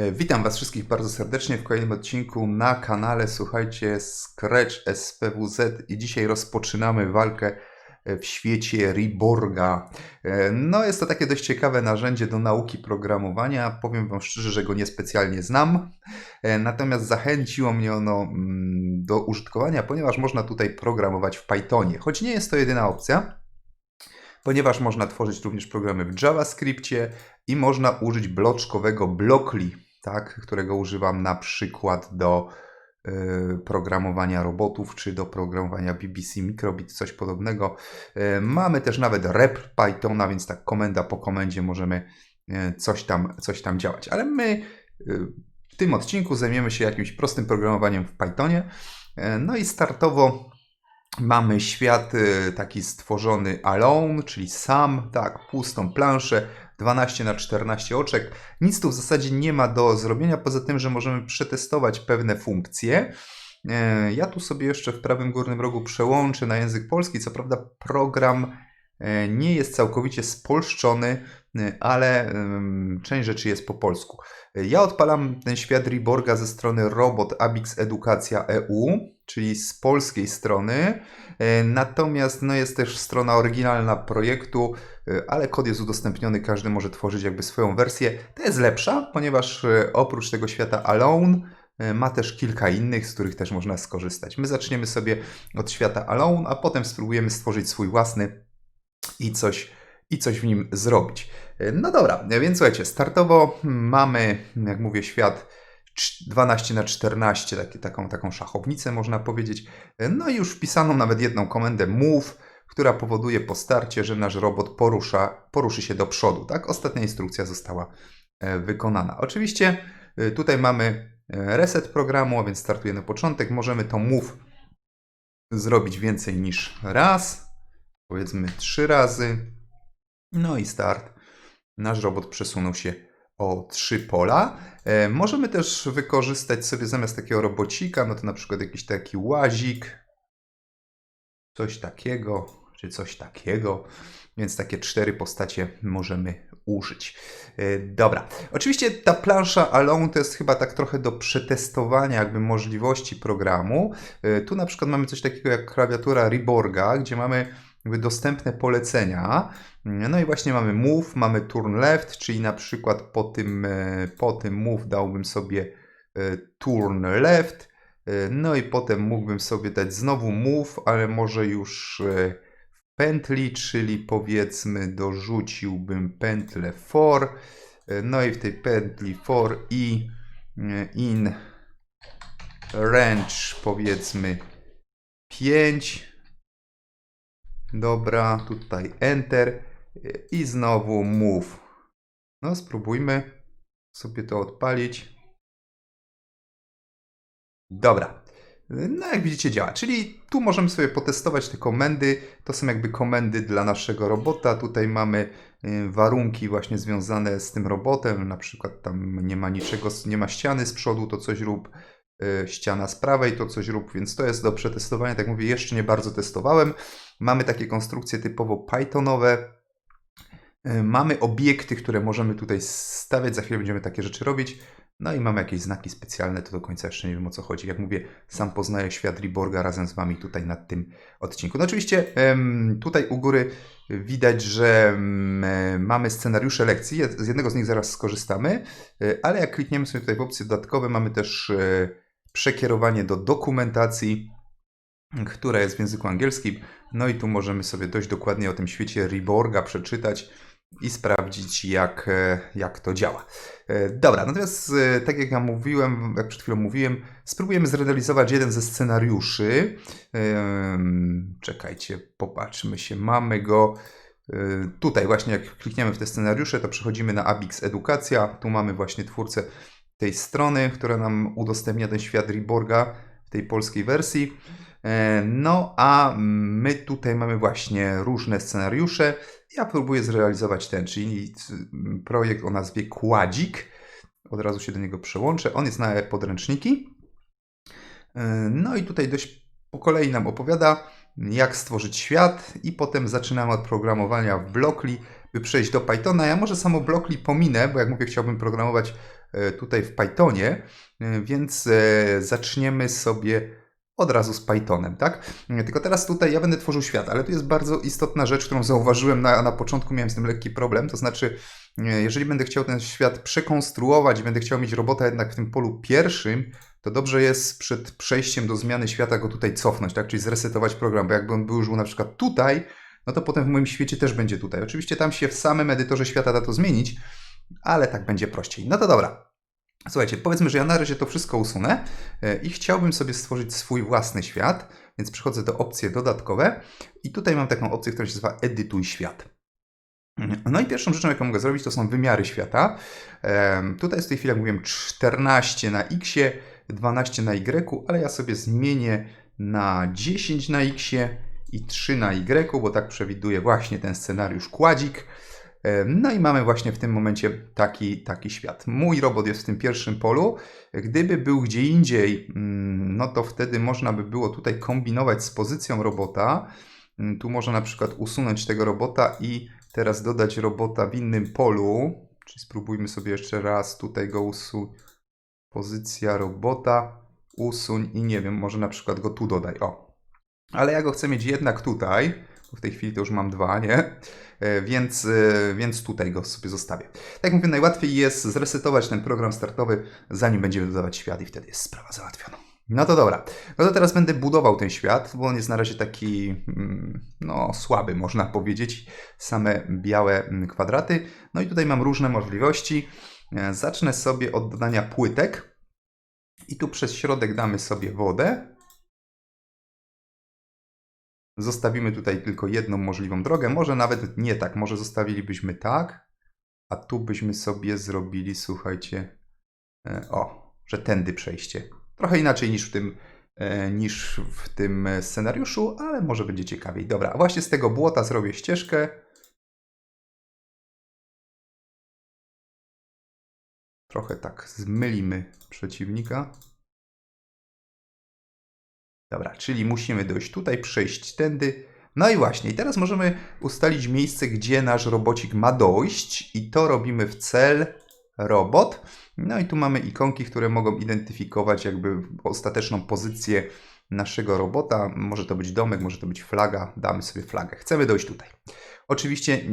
E, Witam Was wszystkich bardzo serdecznie w kolejnym odcinku na kanale. Słuchajcie, Scratch SPWZ i dzisiaj rozpoczynamy walkę e, w świecie Riborga. E, No, jest to takie dość ciekawe narzędzie do nauki programowania. Powiem Wam szczerze, że go niespecjalnie znam. Natomiast zachęciło mnie ono mm, do użytkowania, ponieważ można tutaj programować w Pythonie. Choć nie jest to jedyna opcja, ponieważ można tworzyć również programy w JavaScriptie i można użyć bloczkowego Blockly, tak, którego używam na przykład do y, programowania robotów czy do programowania BBC Microbit, coś podobnego. Y, mamy też nawet rep Pythona, więc tak komenda po komendzie możemy y, coś tam, coś tam działać. Ale my w tym odcinku zajmiemy się jakimś prostym programowaniem w Pythonie. No i startowo Mamy świat taki stworzony alone, czyli sam, tak, pustą planszę, 12 na 14 oczek. Nic tu w zasadzie nie ma do zrobienia, poza tym, że możemy przetestować pewne funkcje. E, Ja tu sobie jeszcze w prawym górnym rogu przełączę na język polski. Co prawda, program e, nie jest całkowicie spolszczony, e, ale część rzeczy jest po polsku. Ja odpalam ten świat Riborga ze strony Robot Abix Edukacja EU, czyli z polskiej strony. E, Natomiast no, jest też strona oryginalna projektu, e, ale kod jest udostępniony, każdy może tworzyć jakby swoją wersję. Ta jest lepsza, ponieważ e, oprócz tego świata Alone ma też kilka innych, z których też można skorzystać. My zaczniemy sobie od świata Alone, a potem spróbujemy stworzyć swój własny i coś, i coś w nim zrobić. No dobra, więc słuchajcie, startowo mamy, jak mówię, świat 12 na 14, taki, taką, taką szachownicę można powiedzieć. No i już wpisaną nawet jedną komendę move, która powoduje po starcie, że nasz robot porusza, poruszy się do przodu. Tak? Ostatnia instrukcja została e, wykonana. Oczywiście e, tutaj mamy e, reset programu, a więc startuje na początek. Możemy to move zrobić więcej niż raz, powiedzmy trzy razy. No i start. Nasz robot przesunął się o trzy pola. E, możemy też wykorzystać sobie zamiast takiego robocika, no to na przykład jakiś taki łazik, coś takiego, czy coś takiego. Więc takie cztery postacie możemy użyć. E, Dobra. Oczywiście ta plansza Alone to jest chyba tak trochę do przetestowania jakby możliwości programu. E, Tu na przykład mamy coś takiego jak klawiatura Riborga, gdzie mamy jakby dostępne polecenia. No i właśnie mamy move, mamy turn left, czyli na przykład po tym, e, po tym move dałbym sobie e, turn left. E, No i potem mógłbym sobie dać znowu move, ale może już w pętli, czyli powiedzmy dorzuciłbym pętlę for. No i w tej pętli for i in range powiedzmy 5. Dobra, tutaj enter i znowu move. No spróbujmy sobie to odpalić. Dobra. No jak widzicie działa, czyli tu możemy sobie potestować te komendy. To są jakby komendy dla naszego robota. Tutaj mamy y, warunki właśnie związane z tym robotem. Na przykład tam nie ma niczego, nie ma ściany z przodu, to coś rób. Y, Ściana z prawej, to coś rób, więc to jest do przetestowania. Tak mówię, jeszcze nie bardzo testowałem. Mamy takie konstrukcje typowo Pythonowe. Y, Mamy obiekty, które możemy tutaj stawiać. Za chwilę będziemy takie rzeczy robić. No i mamy jakieś znaki specjalne, to do końca jeszcze nie wiem o co chodzi. Jak mówię, sam poznaję świat Riborga razem z Wami tutaj na tym odcinku. No oczywiście tutaj u góry widać, że e, mamy scenariusze lekcji. Z jednego z nich zaraz skorzystamy, e, ale jak klikniemy sobie tutaj w opcje dodatkowe, mamy też e, przekierowanie do dokumentacji, która jest w języku angielskim. No i tu możemy sobie dość dokładnie o tym świecie Riborga przeczytać i sprawdzić, jak, e, jak to działa. E, Dobra, natomiast e, tak jak ja mówiłem, jak przed chwilą mówiłem, spróbujemy zrealizować jeden ze scenariuszy. Czekajcie, popatrzmy się, mamy go. Tutaj właśnie jak klikniemy w te scenariusze, to przechodzimy na Abix Edukacja. Tu mamy właśnie twórcę tej strony, która nam udostępnia ten świat Riborga w tej polskiej wersji. E, No a my tutaj mamy właśnie różne scenariusze. Ja próbuję zrealizować ten, czyli projekt o nazwie Kładzik. Od razu się do niego przełączę. On jest na podręczniki. E, No i tutaj dość po kolei nam opowiada, jak stworzyć świat, i potem zaczynamy od programowania w Blockly. by przejść do Pythona. Ja może samo Blockly pominę, bo jak mówię, chciałbym programować e, tutaj w Pythonie, więc zaczniemy sobie od razu z Pythonem, tak? Tylko teraz tutaj ja będę tworzył świat, ale tu jest bardzo istotna rzecz, którą zauważyłem na, na początku, miałem z tym lekki problem, to znaczy jeżeli będę chciał ten świat przekonstruować i będę chciał mieć robota jednak w tym polu pierwszym, to dobrze jest przed przejściem do zmiany świata go tutaj cofnąć, tak? Czyli zresetować program, bo jakby on był już na przykład tutaj, no to potem w moim świecie też będzie tutaj. Oczywiście tam się w samym edytorze świata da to zmienić, ale tak będzie prościej. No to dobra. Słuchajcie, powiedzmy, że ja na razie to wszystko usunę e, i chciałbym sobie stworzyć swój własny świat, więc przechodzę do opcji dodatkowe i tutaj mam taką opcję, która się nazywa Edytuj świat. No i pierwszą rzeczą, jaką mogę zrobić, to są wymiary świata. Tutaj jest w tej chwili, jak mówiłem, 14 na x, 12 na y, ale ja sobie zmienię na 10 na x i 3 na y, bo tak przewiduje właśnie ten scenariusz kładzik. No i mamy właśnie w tym momencie taki, taki świat. Mój robot jest w tym pierwszym polu. Gdyby był gdzie indziej, mm, no to wtedy można by było tutaj kombinować z pozycją robota. Mm, tu można na przykład usunąć tego robota i teraz dodać robota w innym polu. Czyli spróbujmy sobie jeszcze raz tutaj go usunąć. Pozycja robota, usuń i nie wiem, może na przykład go tu dodaj. O. Ale ja go chcę mieć jednak tutaj. W tej chwili to już mam dwa, nie? E, więc, e, więc tutaj go sobie zostawię. Tak jak mówię, najłatwiej jest zresetować ten program startowy, zanim będziemy dodawać świat i wtedy jest sprawa załatwiona. No to dobra. No to teraz będę budował ten świat, bo on jest na razie taki mm, no, słaby, można powiedzieć. Same białe mm, kwadraty. No i tutaj mam różne możliwości. E, zacznę sobie od dodania płytek. I tu przez środek damy sobie wodę. Zostawimy tutaj tylko jedną możliwą drogę. Może nawet nie tak. Może zostawilibyśmy tak. A tu byśmy sobie zrobili, słuchajcie, e, o, że tędy przejście. Trochę inaczej niż w tym, e, niż w tym scenariuszu, ale może będzie ciekawiej. Dobra, właśnie z tego błota zrobię ścieżkę. Trochę tak zmylimy przeciwnika. Dobra, czyli musimy dojść tutaj, przejść tędy. No i właśnie, i teraz możemy ustalić miejsce, gdzie nasz robocik ma dojść i to robimy w cel robot. No i tu mamy ikonki, które mogą identyfikować jakby ostateczną pozycję naszego robota. Może to być domek, może to być flaga. Damy sobie flagę. Chcemy dojść tutaj. Oczywiście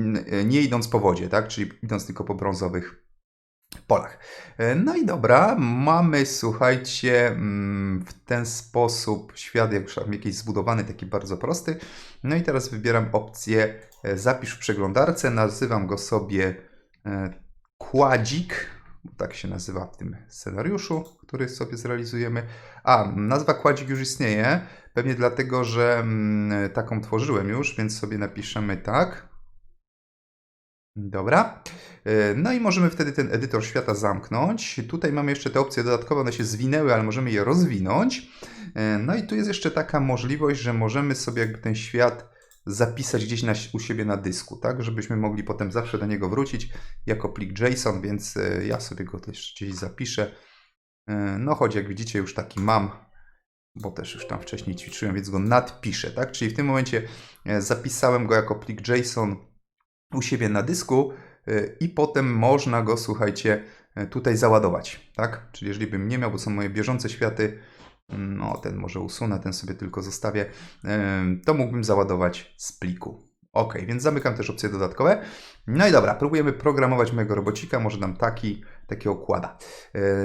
nie idąc po wodzie, tak? Czyli idąc tylko po brązowych polach. No i dobra, mamy, słuchajcie, mm, w ten sposób świat jak jakiś zbudowany, taki bardzo prosty. No i teraz wybieram opcję e, zapisz w przeglądarce, nazywam go sobie e, kładzik, tak się nazywa w tym scenariuszu, który sobie zrealizujemy. A, nazwa kładzik już istnieje, pewnie dlatego, że mm, taką tworzyłem już, więc sobie napiszemy tak. Dobra. E, no i możemy wtedy ten edytor świata zamknąć. Tutaj mamy jeszcze te opcje dodatkowe, one się zwinęły, ale możemy je rozwinąć. E, no i tu jest jeszcze taka możliwość, że możemy sobie jakby ten świat zapisać gdzieś na, u siebie na dysku, tak, żebyśmy mogli potem zawsze do niego wrócić jako plik JSON, więc e, ja sobie go też gdzieś zapiszę. No choć jak widzicie już taki mam, bo też już tam wcześniej ćwiczyłem, więc go nadpiszę, tak, czyli w tym momencie zapisałem go jako plik JSON u siebie na dysku y, i potem można go, słuchajcie, y, tutaj załadować, tak? Czyli jeżeli bym nie miał, bo są moje bieżące światy, mm, no ten może usunę, ten sobie tylko zostawię, y, to mógłbym załadować z pliku. Ok, więc zamykam też opcje dodatkowe. No i dobra, próbujemy programować mojego robocika, może nam taki, taki okłada.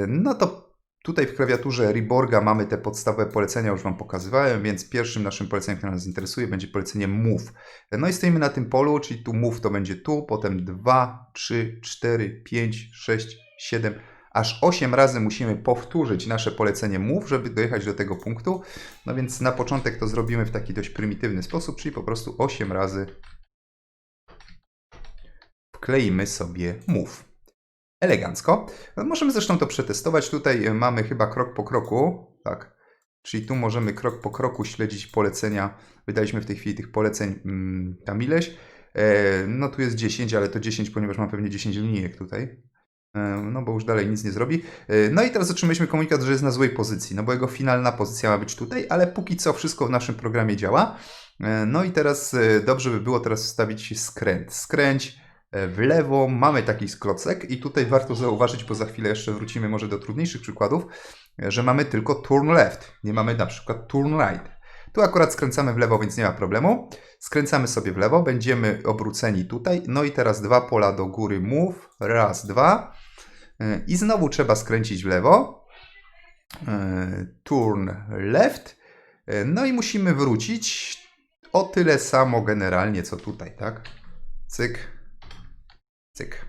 No to Tutaj w klawiaturze Riborga mamy te podstawowe polecenia, już Wam pokazywałem, więc pierwszym naszym poleceniem, które nas interesuje, będzie polecenie move. No i stoimy na tym polu, czyli tu move to będzie tu, potem 2, 3, 4, 5, 6, 7, aż 8 razy musimy powtórzyć nasze polecenie move, żeby dojechać do tego punktu. No więc na początek to zrobimy w taki dość prymitywny sposób, czyli po prostu 8 razy wkleimy sobie move elegancko. Możemy zresztą to przetestować. Tutaj mamy chyba krok po kroku, tak. Czyli tu możemy krok po kroku śledzić polecenia. Wydaliśmy w tej chwili tych poleceń mm, tam ileś. E, no tu jest 10, ale to 10, ponieważ mam pewnie 10 linijek tutaj. E, no bo już dalej nic nie zrobi. E, no i teraz otrzymaliśmy komunikat, że jest na złej pozycji, no bo jego finalna pozycja ma być tutaj, ale póki co wszystko w naszym programie działa. No i teraz dobrze by było teraz wstawić skręt. Skręć W lewo mamy taki sklocek i tutaj warto zauważyć, bo za chwilę jeszcze wrócimy może do trudniejszych przykładów, e, że mamy tylko turn left, nie mamy na przykład turn right. Tu akurat skręcamy w lewo, więc nie ma problemu. Skręcamy sobie w lewo, będziemy obróceni tutaj. No i teraz dwa pola do góry move, raz, dwa. E, I znowu trzeba skręcić w lewo. E, Turn left. E, No i musimy wrócić o tyle samo generalnie, co tutaj, tak? Cyk, cyk.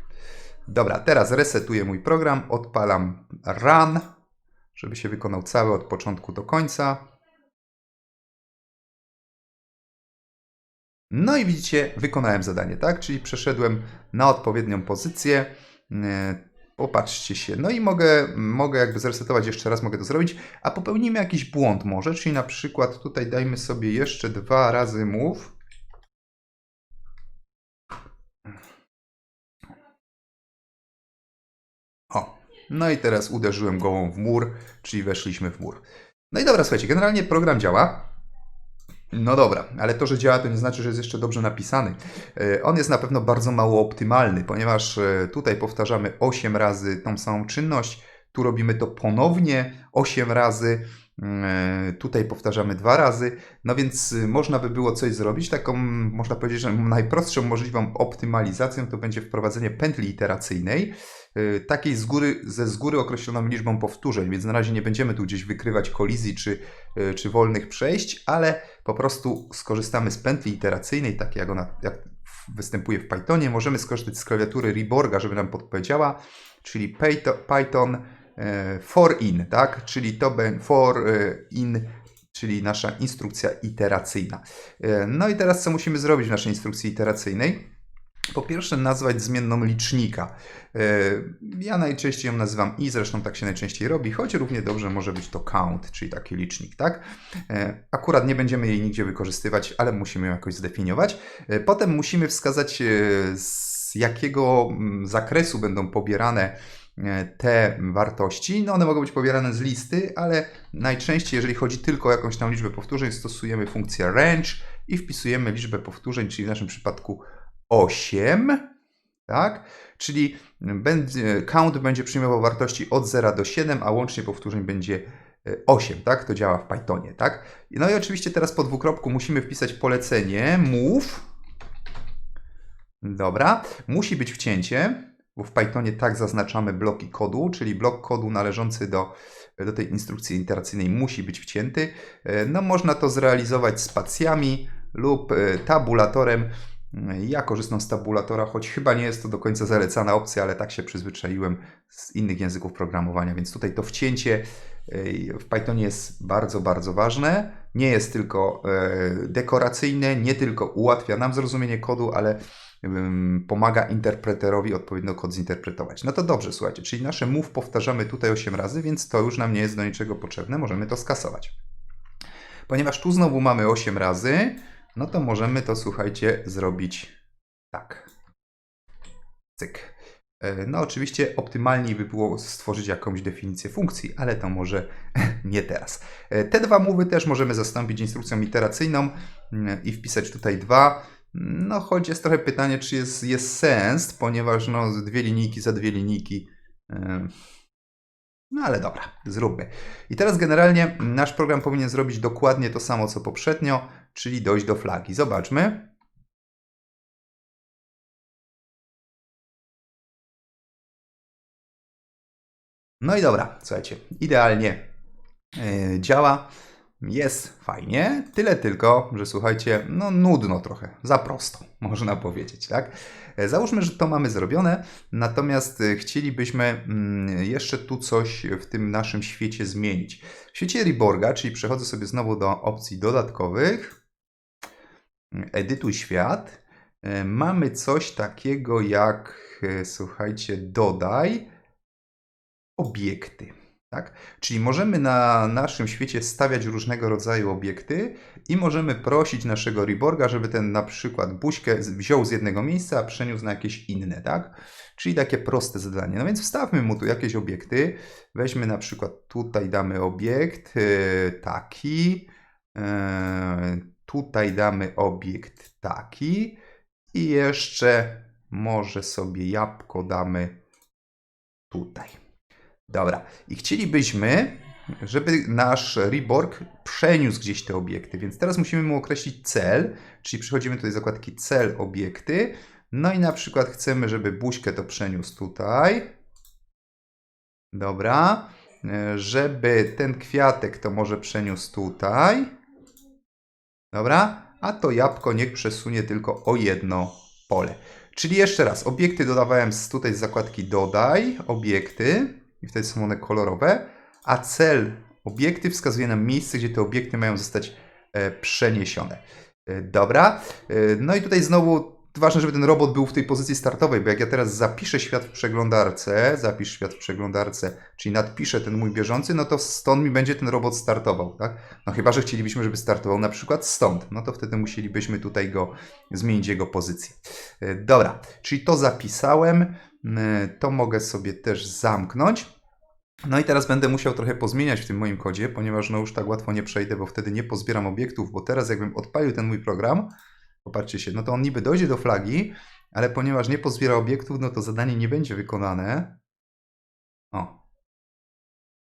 Dobra, teraz resetuję mój program, odpalam run, żeby się wykonał cały od początku do końca. No i widzicie, wykonałem zadanie, tak? Czyli przeszedłem na odpowiednią pozycję. E, Popatrzcie się. No i mogę, mogę jakby zresetować jeszcze raz, mogę to zrobić, a popełnimy jakiś błąd może, czyli na przykład tutaj dajmy sobie jeszcze dwa razy move. O, no i teraz uderzyłem gołą w mur, czyli weszliśmy w mur. No i dobra, słuchajcie, generalnie program działa. No dobra, ale to, że działa, to nie znaczy, że jest jeszcze dobrze napisany. E, On jest na pewno bardzo mało optymalny, ponieważ e, tutaj powtarzamy 8 razy tą samą czynność, tu robimy to ponownie 8 razy, e, tutaj powtarzamy dwa razy, no więc można by było coś zrobić. Taką, można powiedzieć, że najprostszą możliwą optymalizacją to będzie wprowadzenie pętli iteracyjnej, takiej z góry, ze z góry określoną liczbą powtórzeń, więc na razie nie będziemy tu gdzieś wykrywać kolizji czy, e, czy wolnych przejść, ale po prostu skorzystamy z pętli iteracyjnej, takiej jak ona jak występuje w Pythonie. Możemy skorzystać z klawiatury Reborga, żeby nam podpowiedziała, czyli Python, e, for in, tak? Czyli to for in, czyli nasza instrukcja iteracyjna. No i teraz co musimy zrobić w naszej instrukcji iteracyjnej? Po pierwsze, nazwać zmienną licznika. E, Ja najczęściej ją nazywam i, zresztą tak się najczęściej robi, choć równie dobrze może być to count, czyli taki licznik, tak? E, Akurat nie będziemy jej nigdzie wykorzystywać, ale musimy ją jakoś zdefiniować. E, Potem musimy wskazać, z jakiego mm, zakresu będą pobierane te wartości. No one mogą być pobierane z listy, ale najczęściej, jeżeli chodzi tylko o jakąś tam liczbę powtórzeń, stosujemy funkcję range i wpisujemy liczbę powtórzeń, czyli w naszym przypadku 8, tak? Czyli count będzie przyjmował wartości od 0 do 7, a łącznie powtórzeń będzie e, 8, tak? To działa w Pythonie, tak? No i oczywiście teraz po dwukropku musimy wpisać polecenie move. Dobra, musi być wcięcie, bo w Pythonie tak zaznaczamy bloki kodu, czyli blok kodu należący do, do tej instrukcji iteracyjnej musi być wcięty. E, No można to zrealizować spacjami lub e, tabulatorem. Ja korzystam z tabulatora, choć chyba nie jest to do końca zalecana opcja, ale tak się przyzwyczaiłem z innych języków programowania, więc tutaj to wcięcie e, w Pythonie jest bardzo, bardzo ważne. Nie jest tylko e, dekoracyjne, nie tylko ułatwia nam zrozumienie kodu, ale pomaga interpreterowi odpowiednio kod zinterpretować. No to dobrze, słuchajcie, czyli nasze move powtarzamy tutaj 8 razy, więc to już nam nie jest do niczego potrzebne, możemy to skasować. Ponieważ tu znowu mamy 8 razy, no to możemy to, słuchajcie, zrobić tak. Cyk. E, No, oczywiście optymalniej by było stworzyć jakąś definicję funkcji, ale to może nie teraz. E, Te dwa mowy też możemy zastąpić instrukcją iteracyjną mm, i wpisać tutaj dwa. No, choć jest trochę pytanie, czy jest, jest sens, ponieważ no, dwie linijki za dwie linijki. E, No ale dobra, zróbmy. I teraz generalnie nasz program powinien zrobić dokładnie to samo co poprzednio, czyli dojść do flagi. Zobaczmy. No i dobra, słuchajcie, idealnie yy, działa. Jest fajnie, tyle tylko, że słuchajcie, no nudno trochę, za prosto, można powiedzieć, tak? E, Załóżmy, że to mamy zrobione, natomiast e, chcielibyśmy mm, jeszcze tu coś w tym naszym świecie zmienić. W świecie Reborga, czyli przechodzę sobie znowu do opcji dodatkowych, edytuj świat, e, mamy coś takiego jak, słuchajcie, dodaj obiekty. Tak? Czyli możemy na naszym świecie stawiać różnego rodzaju obiekty i możemy prosić naszego Reborga, żeby ten na przykład buźkę wziął z jednego miejsca, a przeniósł na jakieś inne, tak? Czyli takie proste zadanie. No więc wstawmy mu tu jakieś obiekty. Weźmy na przykład tutaj damy obiekt e, taki, e, tutaj damy obiekt taki i jeszcze może sobie jabłko damy tutaj. Dobra. I chcielibyśmy, żeby nasz Reborg przeniósł gdzieś te obiekty, więc teraz musimy mu określić cel, czyli przechodzimy tutaj do zakładki cel, obiekty. No i na przykład chcemy, żeby buźkę to przeniósł tutaj. Dobra. E, Żeby ten kwiatek to może przeniósł tutaj. Dobra. A to jabłko niech przesunie tylko o jedno pole. Czyli jeszcze raz, obiekty dodawałem z, tutaj z zakładki dodaj, obiekty i wtedy są one kolorowe, a cel obiekty wskazuje nam miejsce, gdzie te obiekty mają zostać e, przeniesione. E, dobra, e, no i tutaj znowu ważne, żeby ten robot był w tej pozycji startowej, bo jak ja teraz zapiszę świat w przeglądarce, zapisz świat w przeglądarce, czyli nadpiszę ten mój bieżący, no to stąd mi będzie ten robot startował, tak? No chyba, że chcielibyśmy, żeby startował na przykład stąd, no to wtedy musielibyśmy tutaj go zmienić jego pozycję. E, Dobra, czyli to zapisałem, to mogę sobie też zamknąć. No i teraz będę musiał trochę pozmieniać w tym moim kodzie, ponieważ no już tak łatwo nie przejdę, bo wtedy nie pozbieram obiektów, bo teraz jakbym odpalił ten mój program, popatrzcie się, no to on niby dojdzie do flagi, ale ponieważ nie pozbiera obiektów, no to zadanie nie będzie wykonane. O.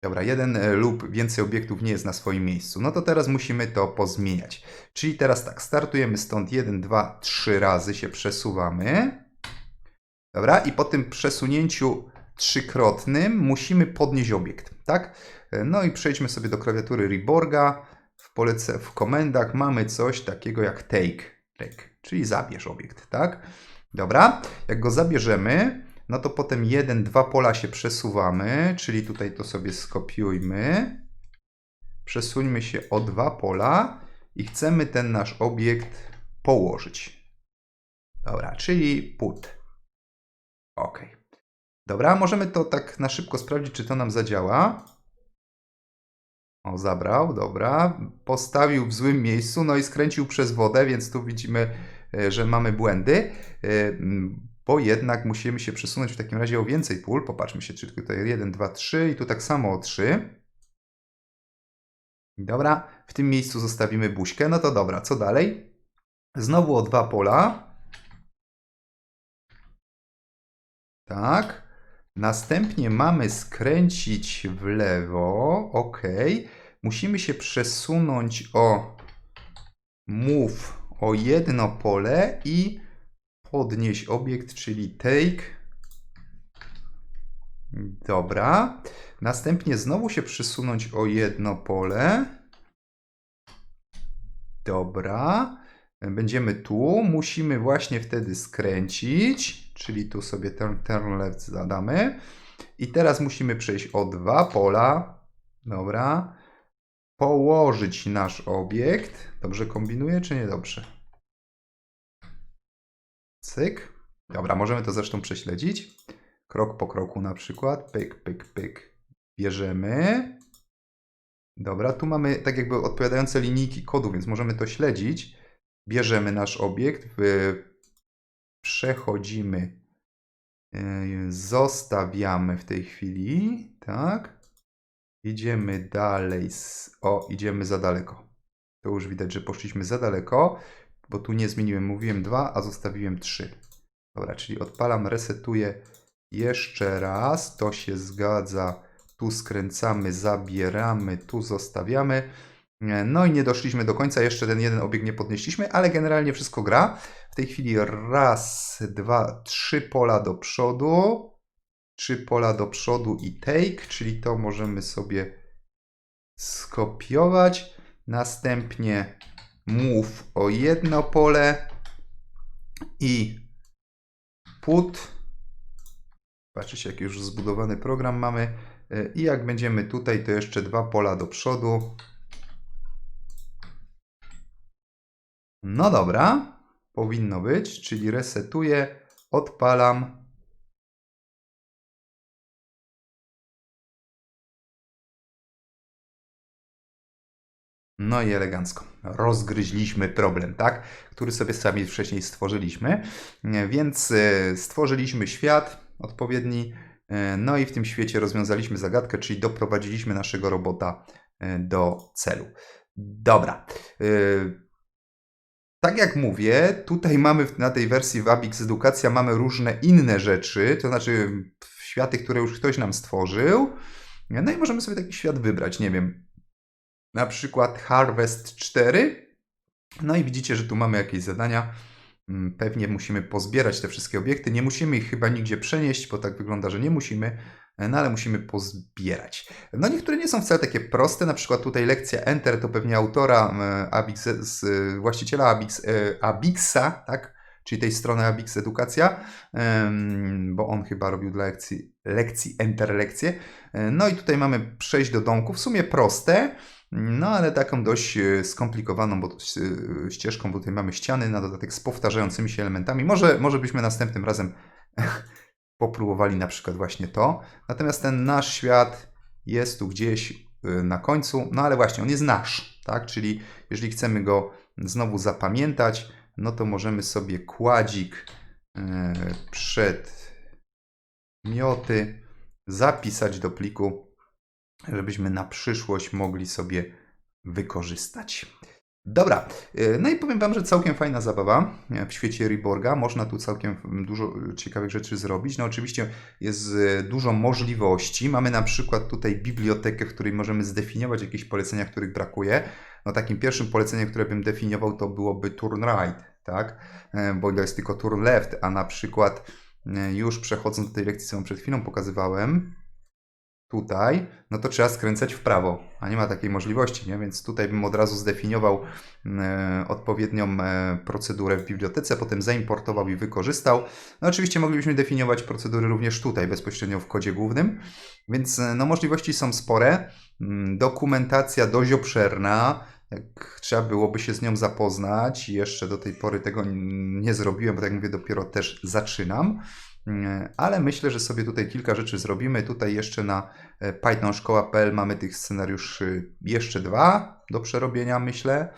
Dobra, jeden e, lub więcej obiektów nie jest na swoim miejscu. No to teraz musimy to pozmieniać. Czyli teraz tak, startujemy stąd 1, 2, 3 razy się przesuwamy. Dobra, i po tym przesunięciu trzykrotnym musimy podnieść obiekt, tak? E, No i przejdźmy sobie do klawiatury Reborga. W polece, w komendach mamy coś takiego jak take, czyli zabierz obiekt, tak? Dobra, jak go zabierzemy, no to potem jeden, dwa pola się przesuwamy, czyli tutaj to sobie skopiujmy. Przesuńmy się o dwa pola i chcemy ten nasz obiekt położyć. Dobra, czyli put. OK. Dobra, możemy to tak na szybko sprawdzić, czy to nam zadziała. O, zabrał, dobra. Postawił w złym miejscu, no i skręcił przez wodę, więc tu widzimy, e, że mamy błędy. E, Bo jednak musimy się przesunąć w takim razie o więcej pól. Popatrzmy się, czy tutaj 1, 2, 3 i tu tak samo o 3. Dobra, w tym miejscu zostawimy buźkę. No to dobra, co dalej? Znowu o dwa pola. Tak. Następnie mamy skręcić w lewo. OK. Musimy się przesunąć o move o jedno pole i podnieść obiekt, czyli take. Dobra. Następnie znowu się przesunąć o jedno pole. Dobra. Będziemy tu. Musimy właśnie wtedy skręcić, czyli tu sobie turn, turn left zadamy. I teraz musimy przejść o dwa pola. Dobra. Położyć nasz obiekt. Dobrze kombinuję, czy nie dobrze? Cyk. Dobra, możemy to zresztą prześledzić. Krok po kroku na przykład. Pyk, pyk, pyk. Bierzemy. Dobra, tu mamy tak jakby odpowiadające linijki kodu, więc możemy to śledzić. Bierzemy nasz obiekt, przechodzimy, yy, zostawiamy w tej chwili, tak? Idziemy dalej, z, o, idziemy za daleko. To już widać, że poszliśmy za daleko, bo tu nie zmieniłem, mówiłem 2, a zostawiłem 3. Dobra, czyli odpalam, resetuję jeszcze raz, to się zgadza, tu skręcamy, zabieramy, tu zostawiamy. Nie, No i nie doszliśmy do końca, jeszcze ten jeden obiekt nie podnieśliśmy, ale generalnie wszystko gra. W tej chwili raz, dwa, trzy pola do przodu, trzy pola do przodu i take, czyli to możemy sobie skopiować. Następnie move o jedno pole i put. Patrzcie, jaki już zbudowany program mamy. I jak będziemy tutaj, to jeszcze dwa pola do przodu. No dobra, powinno być, czyli resetuję, odpalam. No i elegancko. Rozgryźliśmy problem, tak? Który sobie sami wcześniej stworzyliśmy. Więc e, stworzyliśmy świat odpowiedni. e, No i w tym świecie rozwiązaliśmy zagadkę, czyli doprowadziliśmy naszego robota e, do celu. Dobra. tak jak mówię, tutaj mamy na tej wersji w Edukacja mamy różne inne rzeczy, to znaczy światy, które już ktoś nam stworzył. No i możemy sobie taki świat wybrać, nie wiem, na przykład Harvest 4. No i widzicie, że tu mamy jakieś zadania. Mm, Pewnie musimy pozbierać te wszystkie obiekty. Nie musimy ich chyba nigdzie przenieść, bo tak wygląda, że nie musimy, no ale musimy pozbierać. No niektóre nie są wcale takie proste, na przykład tutaj lekcja Enter to pewnie autora e, Abix, z, e, właściciela Abix, e, Abixa, tak? Czyli tej strony Abix Edukacja, bo on chyba robił dla lekcji, lekcji Enter lekcje. E, No i tutaj mamy przejść do domku, w sumie proste, no ale taką dość e, skomplikowaną bo, e, ścieżką, bo tutaj mamy ściany na dodatek z powtarzającymi się elementami. Może, może byśmy następnym razem popróbowali na przykład właśnie to. Natomiast ten nasz świat jest tu gdzieś y, na końcu, no ale właśnie on jest nasz, tak? Czyli jeżeli chcemy go znowu zapamiętać, no to możemy sobie kładzik y, przed mioty zapisać do pliku, żebyśmy na przyszłość mogli sobie wykorzystać. Dobra, y, no i powiem Wam, że całkiem fajna zabawa y, w świecie Reborga. Można tu całkiem dużo y, ciekawych rzeczy zrobić. No oczywiście jest y, dużo możliwości. Mamy na przykład tutaj bibliotekę, w której możemy zdefiniować jakieś polecenia, których brakuje. No takim pierwszym poleceniem, które bym definiował, to byłoby turn right, tak? Bo to jest tylko turn left, a na przykład już przechodząc do tej lekcji, Wam przed chwilą pokazywałem, tutaj, no to trzeba skręcać w prawo, a nie ma takiej możliwości, nie? Więc tutaj bym od razu zdefiniował e, odpowiednią e, procedurę w bibliotece, potem zaimportował i wykorzystał. No oczywiście moglibyśmy definiować procedury również tutaj, bezpośrednio w kodzie głównym, więc e, no możliwości są spore. Mm, Dokumentacja dość obszerna, jak trzeba byłoby się z nią zapoznać. Jeszcze do tej pory tego nie zrobiłem, bo tak jak mówię, dopiero też zaczynam. Mm, Ale myślę, że sobie tutaj kilka rzeczy zrobimy. Tutaj jeszcze na e, pythonszkoła.pl mamy tych scenariuszy jeszcze dwa do przerobienia, myślę.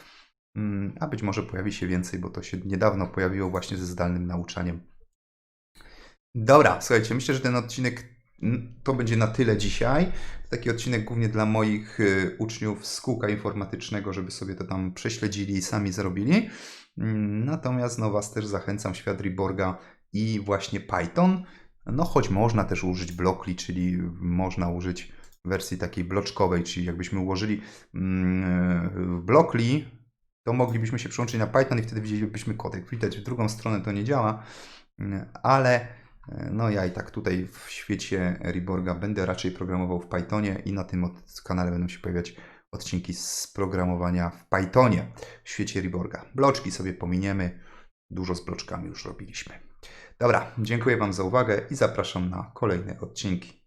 Mm, A być może pojawi się więcej, bo to się niedawno pojawiło właśnie ze zdalnym nauczaniem. Dobra, słuchajcie, myślę, że ten odcinek to będzie na tyle dzisiaj. Taki odcinek głównie dla moich y, uczniów z kółka informatycznego, żeby sobie to tam prześledzili i sami zrobili. Mm, Natomiast no, Was też zachęcam świat Reborga i właśnie Python. No choć można też użyć Blockly, czyli można użyć wersji takiej bloczkowej, czyli jakbyśmy ułożyli mm, w Blockly, to moglibyśmy się przełączyć na Python i wtedy widzielibyśmy kod. Jak widać, w drugą stronę to nie działa, mm, ale e, no ja i tak tutaj w świecie Reborga będę raczej programował w Pythonie i na tym kanale będą się pojawiać odcinki z programowania w Pythonie w świecie Reborga. Bloczki sobie pominiemy, dużo z bloczkami już robiliśmy. Dobra, dziękuję Wam za uwagę i zapraszam na kolejne odcinki.